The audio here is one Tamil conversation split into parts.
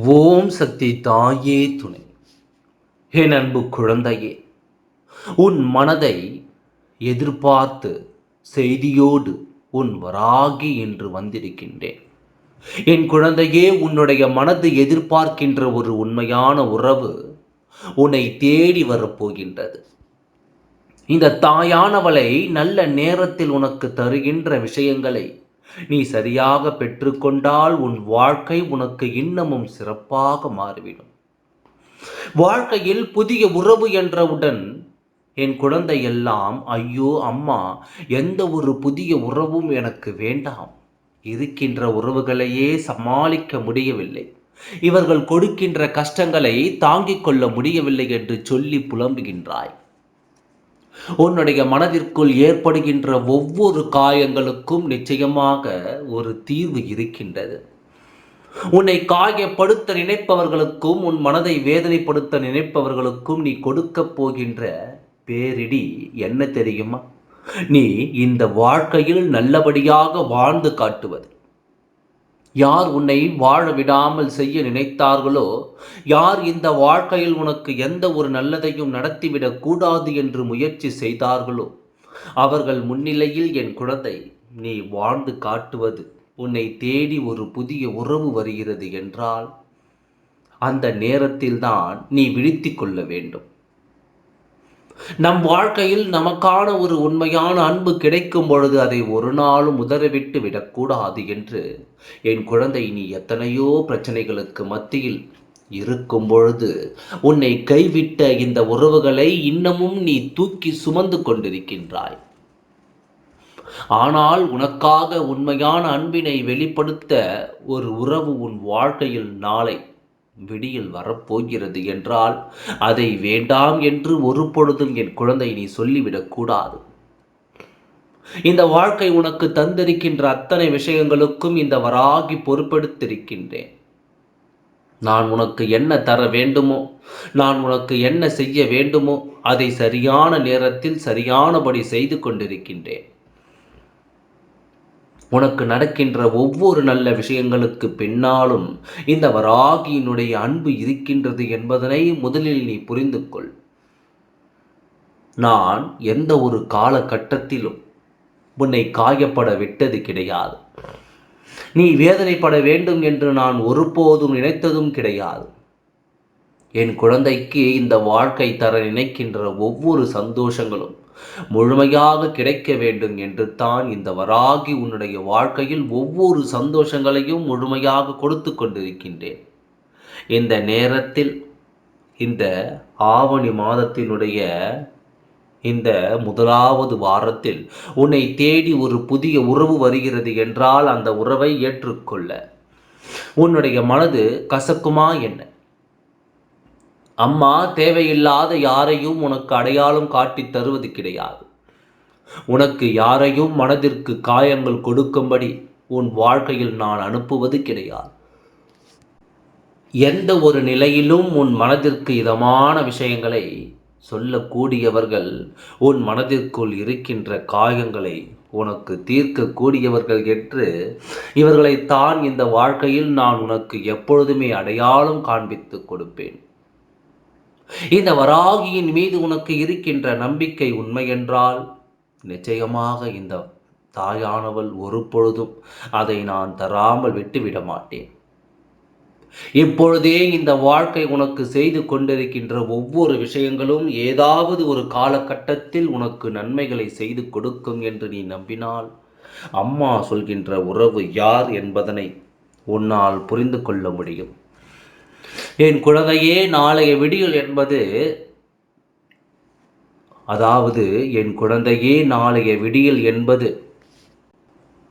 ஓம் சக்தி தாயே துணை. என் அன்பு குழந்தையே உன் மனதை எதிர்பார்த்து செய்தியோடு உன் வராகி என்று வந்திருக்கின்றேன். என் குழந்தையே உன்னுடைய மனது எதிர்பார்க்கின்ற ஒரு உண்மையான உறவு உன்னை தேடி வரப்போகின்றது. இந்த தாயானவளை நல்ல நேரத்தில் உனக்கு தருகின்ற விஷயங்களை நீ சரியாக பெற்றுக்கொண்டால் உன் வாழ்க்கை உனக்கு இன்னமும் சிறப்பாக மாறிவிடும். வாழ்க்கையில் புதிய உறவு என்றவுடன் என் குழந்தை எல்லாம் ஐயோ அம்மா எந்த ஒரு புதிய உறவும் எனக்கு வேண்டாம். இருக்கின்ற உறவுகளையே சமாளிக்க முடியவில்லை. இவர்கள் கொடுக்கின்ற கஷ்டங்களை தாங்கிக் கொள்ள முடியவில்லை என்று சொல்லி புலம்புகின்றாய். உன்னுடைய மனதிற்குள் ஏற்படுகின்ற ஒவ்வொரு காயங்களுக்கும் நிச்சயமாக ஒரு தீர்வு இருக்கின்றது. உன்னை காயப்படுத்த நினைப்பவர்களுக்கும் உன் மனதை வேதனைப்படுத்த நினைப்பவர்களுக்கும் நீ கொடுக்கப் போகின்ற பேரிடி என்ன தெரியுமா? நீ இந்த வாழ்க்கையில் நல்லபடியாக வாழ்ந்து காட்டுவது. யார் உன்னை வாழ விடாமல் செய்ய நினைத்தார்களோ யார் இந்த வாழ்க்கையில் உனக்கு எந்த ஒரு நல்லதையும் நடத்திவிடக் கூடாது என்று முயற்சி செய்தார்களோ அவர்கள் முன்னிலையில் என் குழந்தை நீ வாழ்ந்து காட்டுவது உன்னை தேடி ஒரு புதிய உறவு வருகிறது என்றால் அந்த நேரத்தில்தான் நீ விழித்து கொள்ள வேண்டும். நம் வாழ்க்கையில் நமக்கான ஒரு உண்மையான அன்பு கிடைக்கும் பொழுது அதை ஒரு நாளும் உதறவிட்டு விடக்கூடாது என்று என் குழந்தை நீ எத்தனையோ பிரச்சனைகளுக்கு மத்தியில் இருக்கும் பொழுது உன்னை கைவிட்ட இந்த உறவுகளை இன்னமும் நீ தூக்கி சுமந்து கொண்டிருக்கின்றாய். ஆனால் உனக்காக உண்மையான அன்பினை வெளிப்படுத்த ஒரு உறவு உன் வாழ்க்கையில் நாளை விடியில் வரப்போகிறது என்றால் அதை வேண்டாம் என்று ஒரு பொழுதும் என் குழந்தை நீ சொல்லிவிடக்கூடாது இந்த வாழ்க்கை உனக்கு தந்திருக்கின்ற அத்தனை விஷயங்களுக்கும் இந்த வராகி பொறுப்பெடுத்திருக்கின்றேன். நான் உனக்கு என்ன தர வேண்டுமோ நான் உனக்கு என்ன செய்ய வேண்டுமோ அதை சரியான நேரத்தில் சரியானபடி செய்து கொண்டிருக்கின்றேன். உனக்கு நடக்கின்ற ஒவ்வொரு நல்ல விஷயங்களுக்கு பின்னாலும் இந்த வராகியினுடைய அன்பு இருக்கின்றது என்பதனை முதலில் நீ புரிந்து கொள் நான் எந்த ஒரு காலகட்டத்திலும் உன்னை காயப்பட விட்டது கிடையாது. நீ வேதனைப்பட வேண்டும் என்று நான் ஒருபோதும் நினைத்ததும் கிடையாது. என் குழந்தைக்கு இந்த வாழ்க்கை தர நினைக்கின்ற ஒவ்வொரு சந்தோஷங்களும் முழுமையாக கிடைக்க வேண்டும் என்று தான் இந்த வராகி உன்னுடைய வாழ்க்கையில் ஒவ்வொரு சந்தோஷங்களையும் முழுமையாக கொடுத்து கொண்டிருக்கின்றேன். இந்த நேரத்தில் இந்த ஆவணி மாதத்தினுடைய இந்த முதலாவது வாரத்தில் உன்னை தேடி ஒரு புதிய உறவு வருகிறது என்றால் அந்த உறவை ஏற்றுக்கொள்ள. உன்னுடைய மனது கசக்குமா என்ன? அம்மா தேவையில்லாத யாரையும் உனக்கு அடையாளம் காட்டி தருவது கிடையாது. உனக்கு யாரையும் மனதிற்கு காயங்கள் கொடுக்கும்படி உன் வாழ்க்கையில் நான் அனுப்புவது கிடையாது. எந்த ஒரு நிலையிலும் உன் மனதிற்கு இதமான விஷயங்களை சொல்லக்கூடியவர்கள் உன் மனதிற்குள் இருக்கின்ற காயங்களை உனக்கு தீர்க்கக்கூடியவர்கள் என்று இவர்களைத்தான் இந்த வாழ்க்கையில் நான் உனக்கு எப்பொழுதுமே அடையாளம் காண்பித்து கொடுப்பேன். இந்த வராகியின் மீது உனக்கு இருக்கின்ற நம்பிக்கை உண்மை என்றால் நிச்சயமாக இந்த தாயானவள் ஒரு பொழுதும் அதை நான் தராமல் விட்டுவிட மாட்டேன். இப்பொழுதே இந்த வாழ்க்கை உனக்கு செய்து கொண்டிருக்கின்ற ஒவ்வொரு விஷயங்களும் ஏதாவது ஒரு காலகட்டத்தில் உனக்கு நன்மைகளை செய்து கொடுக்கும் என்று நீ நம்பினால் அம்மா சொல்கின்ற உறவு யார் என்பதனை உன்னால் புரிந்து கொள்ள முடியும். என் குழந்தையே நாளைய விடியல் என்பது அதாவது என் குழந்தையே நாளைய விடியல் என்பது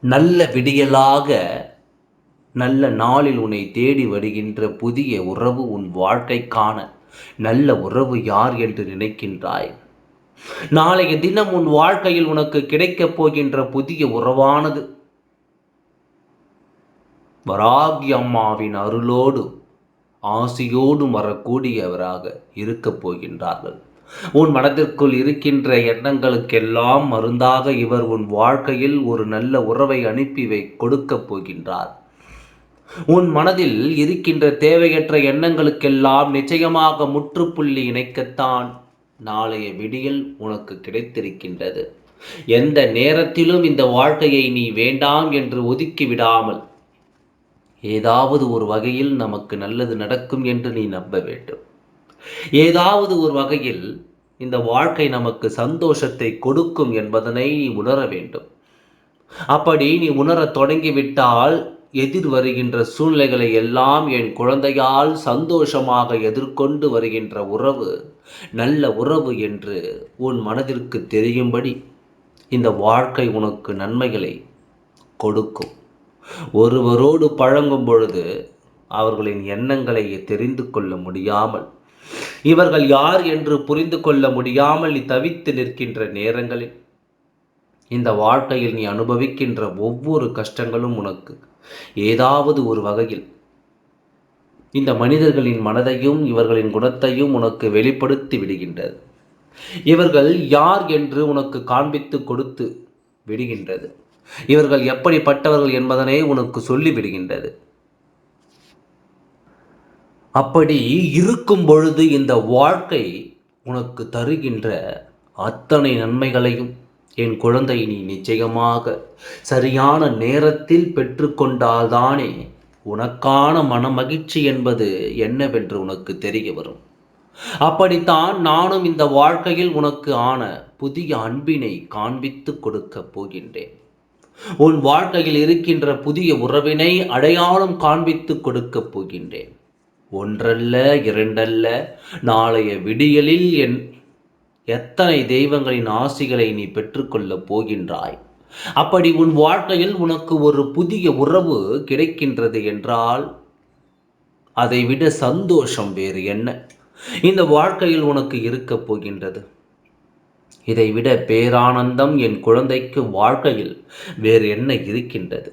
நல்ல விடியலாக நல்ல நாளில் உன்னை தேடி வருகின்ற புதிய உறவு உன் வாழ்க்கைக்கான நல்ல உறவு யார் என்று நினைக்கின்றாய்? நாளைய தினம் உன் வாழ்க்கையில் உனக்கு கிடைக்கப் போகின்ற புதிய உறவானது. வராகி அம்மாவின் அருளோடு ஆசையோடும் வரக்கூடியவராக இருக்கப் போகின்றார்கள். உன் மனதிற்குள் இருக்கின்ற எண்ணங்களுக்கெல்லாம் மருந்தாக இவர் உன் வாழ்க்கையில் ஒரு நல்ல உறவை அனுப்பி வை கொடுக்கப் போகின்றார். உன் மனதில் இருக்கின்ற தேவையற்ற எண்ணங்களுக்கெல்லாம் நிச்சயமாக முற்றுப்புள்ளி இணைக்கத்தான் நாளைய விடியல் உனக்கு கிடைத்திருக்கின்றது. எந்த நேரத்திலும் இந்த வாழ்க்கையை நீ வேண்டாம் என்று ஒதுக்கி விடாமல் ஏதாவது ஒரு வகையில் நமக்கு நல்லது நடக்கும் என்று நீ நம்ப வேண்டும். ஏதாவது ஒரு வகையில் இந்த வாழ்க்கை நமக்கு சந்தோஷத்தை கொடுக்கும் என்பதனை நீ உணர வேண்டும். அப்படி நீ உணரத் தொடங்கிவிட்டால் எதிர் வருகின்ற சூழ்நிலைகளை எல்லாம் என் குழந்தையால் சந்தோஷமாக எதிர்கொண்டு வருகின்ற உறவு நல்ல உறவு என்று உன் மனதிற்கு தெரியும்படி இந்த வாழ்க்கை உனக்கு நன்மைகளை கொடுக்கும். ஒருவரோடு பழங்கும் பொழுது அவர்களின் எண்ணங்களை தெரிந்து கொள்ள முடியாமல் இவர்கள் யார் என்று புரிந்து கொள்ள முடியாமல் நீ தவித்து நிற்கின்ற நேரங்களில் இந்த வாழ்க்கையில் நீ அனுபவிக்கின்ற ஒவ்வொரு கஷ்டங்களும் உனக்கு ஏதாவது ஒரு வகையில் இந்த மனிதர்களின் மனதையும் இவர்களின் குணத்தையும் உனக்கு வெளிப்படுத்தி விடுகின்றது. இவர்கள் யார் என்று உனக்கு காண்பித்து கொடுத்து விடுகின்றது. இவர்கள் எப்படிப்பட்டவர்கள் என்பதனை உனக்கு சொல்லிவிடுகின்றது. அப்படி இருக்கும் பொழுது இந்த வாழ்க்கை உனக்கு தருகின்ற அத்தனை நன்மைகளையும் என் குழந்தை நீ நிச்சயமாக சரியான நேரத்தில் பெற்றுக்கொண்டால்தானே உனக்கான மனமகிழ்ச்சி என்பது என்னவென்று உனக்கு தெரிய வரும். அப்படித்தான் நானும் இந்த வாழ்க்கையில் உனக்கு ஆன புதிய அன்பினை காண்பித்து கொடுக்கப் போகின்றேன். உன் வாழ்க்கையில் இருக்கின்ற புதிய உறவினை அடையாளம் காண்பித்து கொடுக்கப் போகின்றேன். ஒன்றல்ல இரண்டல்ல நாளைய விடியலில் என் எத்தனை தெய்வங்களின் ஆசிகளை நீ பெற்றுக்கொள்ளப் போகின்றாய்? அப்படி உன் வாழ்க்கையில் உனக்கு ஒரு புதிய உறவு கிடைக்கின்றது என்றால் அதைவிட சந்தோஷம் வேறு என்ன? இந்த வாழ்க்கையில் உனக்கு இருக்கப் போகின்றது. இதைவிட பேரானந்தம் என் குழந்தைக்கு வாழ்க்கையில் வேறு என்ன இருக்கின்றது?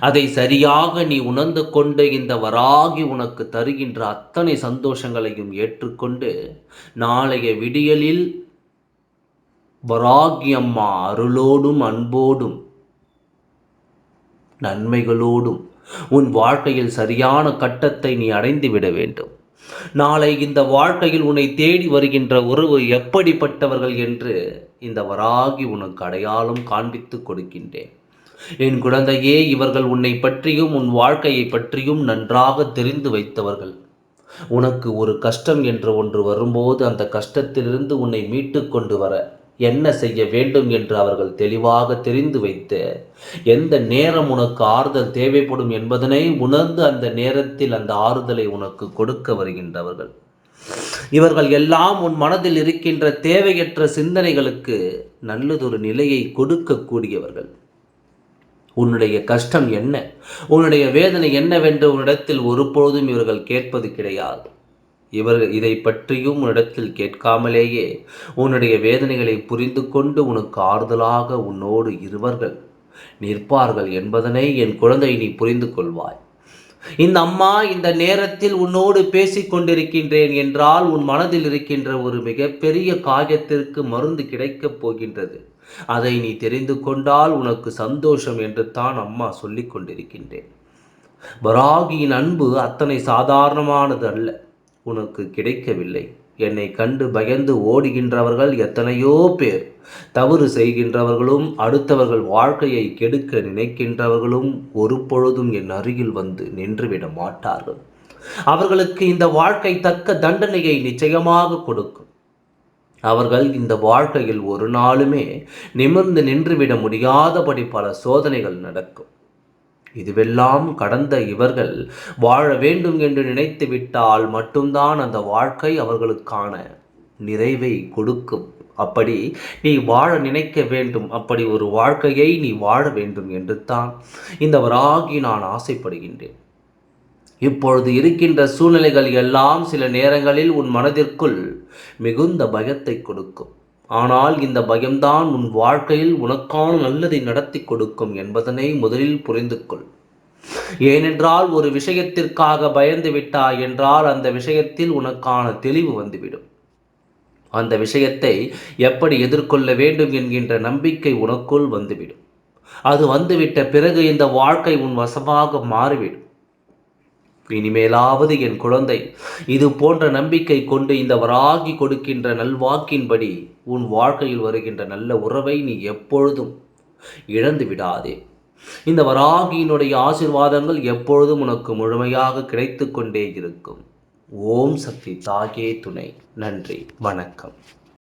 அதை சரியாக நீ உணர்ந்து கொண்டு இந்த வராகி உனக்கு தருகின்ற அத்தனை சந்தோஷங்களையும் ஏற்றுக்கொண்டு நாளைய விடியலில் வராகி அம்மா அருளோடும் அன்போடும் நன்மைகளோடும் உன் வாழ்க்கையில் சரியான கட்டத்தை நீ அடைந்து விட வேண்டும். நாளை இந்த வாழ்க்கையில் உன்னை தேடி வருகின்ற உறவு எப்படிப்பட்டவர்கள் என்று இந்த வராகி உனக்கு அடையாளம் காண்பித்து கொடுக்கின்றேன். என் குழந்தையே இவர்கள் உன்னை பற்றியும் உன் வாழ்க்கையை பற்றியும் நன்றாக தெரிந்து வைத்தவர்கள். உனக்கு ஒரு கஷ்டம் என்று ஒன்று வரும்போது அந்த கஷ்டத்திலிருந்து உன்னை மீட்டு கொண்டு வர என்ன செய்ய வேண்டும் என்று அவர்கள் தெளிவாக தெரிந்து வைத்து எந்த நேரம் உனக்கு ஆறுதல் தேவைப்படும் என்பதனை உணர்ந்து அந்த நேரத்தில் அந்த ஆறுதலை உனக்கு கொடுக்க வருகின்றவர்கள். இவர்கள் எல்லாம் உன் மனதில் இருக்கின்ற தேவையற்ற சிந்தனைகளுக்கு நல்லதொரு நிலையை கொடுக்கக்கூடியவர்கள். உன்னுடைய கஷ்டம் என்ன? உன்னுடைய வேதனை என்னவென்று உன்னிடத்தில் ஒருபொழுதும் இவர்கள் கேட்பது கிடையாது. இவர்கள் இதை பற்றியும் உன்னிடத்தில் கேட்காமலேயே உன்னுடைய வேதனைகளை புரிந்து கொண்டு உனக்கு ஆறுதலாக உன்னோடு இருவர்கள் நிற்பார்கள் என்பதனை என் குழந்தை நீ புரிந்து கொள்வாய் இந்த அம்மா இந்த நேரத்தில் உன்னோடு பேசிக் கொண்டிருக்கின்றேன் என்றால் உன் மனதில் இருக்கின்ற ஒரு மிகப்பெரிய காயத்திற்கு மருந்து கிடைக்கப் போகின்றது. அதை நீ தெரிந்து கொண்டால் உனக்கு சந்தோஷம் என்று தான் அம்மா சொல்லிக் கொண்டிருக்கின்றேன். வராகியின் அன்பு அத்தனை சாதாரணமானது அல்ல. உனக்கு கிடைக்கவில்லை. என்னை கண்டு பயந்து ஓடுகின்றவர்கள் எத்தனையோ பேர். தவறு செய்கின்றவர்களும் அடுத்தவர்கள் வாழ்க்கையை கெடுக்க நினைக்கின்றவர்களும் ஒரு பொழுதும் என் அருகில் வந்து நின்றுவிட மாட்டார்கள். அவர்களுக்கு இந்த வாழ்க்கை தக்க தண்டனையை நிச்சயமாக கொடுக்கும். அவர்கள் இந்த வாழ்க்கையில் ஒரு நாளுமே நிமிர்ந்து நின்றுவிட முடியாதபடி பல சோதனைகள் நடக்கும். இதுவெல்லாம் கடந்த இவர்கள் வாழ வேண்டும் என்று நினைத்து விட்டால் மட்டும்தான் அந்த வாழ்க்கை அவர்களுக்கான நிறைவை கொடுக்கும். அப்படி நீ வாழ நினைக்க வேண்டும். அப்படி ஒரு வாழ்க்கையை நீ வாழ வேண்டும் என்று தான் இந்த வராகி நான் ஆசைப்படுகின்றேன். இப்பொழுது இருக்கின்ற சூழ்நிலைகள் எல்லாம் சில நேரங்களில் உன் மனதிற்குள் மிகுந்த பயத்தை கொடுக்கும். ஆனால் இந்த பயம்தான் உன் வாழ்க்கையில் உனக்கான நல்லதை நடத்தி கொடுக்கும் என்பதனை முதலில் புரிந்து கொள். ஏனென்றால் ஒரு விஷயத்திற்காக பயந்து விட்டாய் என்றால் அந்த விஷயத்தில் உனக்கான தெளிவு வந்துவிடும். அந்த விஷயத்தை எப்படி எதிர்கொள்ள வேண்டும் என்கின்ற நம்பிக்கை உனக்குள் வந்துவிடும். அது வந்துவிட்ட பிறகு இந்த வாழ்க்கை உன் வசமாக மாறிவிடும். இனிமேலாவது என் குழந்தை இது போன்ற நம்பிக்கை கொண்டு இந்த வராகி கொடுக்கின்ற நல்வாக்கின்படி உன் வாழ்க்கையில் வருகின்ற நல்ல உறவை நீ எப்பொழுதும் இழந்து விடாதே. இந்த வராகியினுடைய ஆசிர்வாதங்கள் எப்பொழுதும் உனக்கு முழுமையாக கிடைத்து கொண்டே இருக்கும். ஓம் சக்தி தாகே துணை. நன்றி. வணக்கம்.